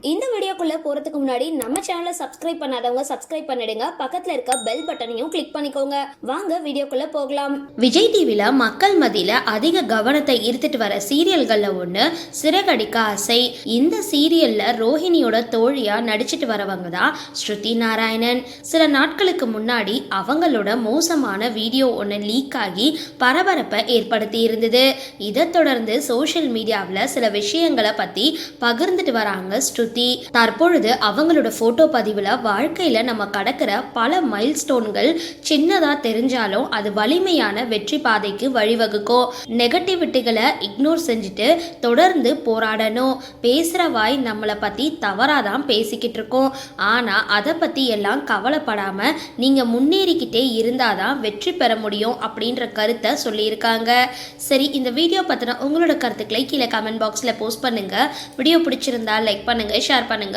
இந்த வீடியோக்குள்ளே போறதுக்கு முன்னாடி நம்ம சேனலை சப்ஸ்கிரைப் பண்ணாதவங்க சப்ஸ்கிரைப் பண்ணிடுங்க. பக்கத்துல இருக்க பெல் பட்டனையும் கிளிக் பண்ணிக்கோங்க. வாங்க வீடியோக்குள்ளே போகலாம். விஜய் டிவியில் மக்கள் மத்தியில் அதிக கவனத்தை ஈர்த்துட்டு வர சீரியல்களில் ஒன்று சிறகடிக்க ஆசை. இந்த சீரியலில் ரோஹிணியோட தோழியாக நடிச்சிட்டு வரவங்க தான் ஸ்ருதி நாராயணன். சில நாட்களுக்கு முன்னாடி அவங்களோட மோசமான வீடியோ ஒன்று லீக் ஆகி பரபரப்பை ஏற்படுத்தி இருந்தது. இதை தொடர்ந்து சோஷியல் மீடியாவில் சில விஷயங்களை பற்றி பகிர்ந்துட்டு வராங்க ஸ்ருதி. தற்பொழுது அவங்களோட ஃபோட்டோ பதிவில் வாழ்க்கையில் நம்ம கடக்கிற பல மைல் ஸ்டோன்கள் சின்னதாக தெரிஞ்சாலும் அது வலிமையான வெற்றி பாதைக்கு வழிவகுக்கும் நெகட்டிவிட்டிகளை இக்னோர் செஞ்சுட்டு தொடர்ந்து போராடணும். பேசுகிற வாய் நம்மளை பற்றி தவறாக தான் பேசிக்கிட்டு இருக்கோம். ஆனால் அதை பற்றி எல்லாம் கவலைப்படாமல் நீங்கள் முன்னேறிக்கிட்டே இருந்தால் தான் வெற்றி பெற முடியும் அப்படின்ற கருத்தை சொல்லியிருக்காங்க. சரி இந்த வீடியோ பற்றின உங்களோட கருத்துக்களை கீழே கமெண்ட் பாக்ஸில் போஸ்ட் பண்ணுங்கள் வீடியோ பிடிச்சிருந்தா லைக் பண்ணுங்கள் ஷேர் பண்ணுங்கள்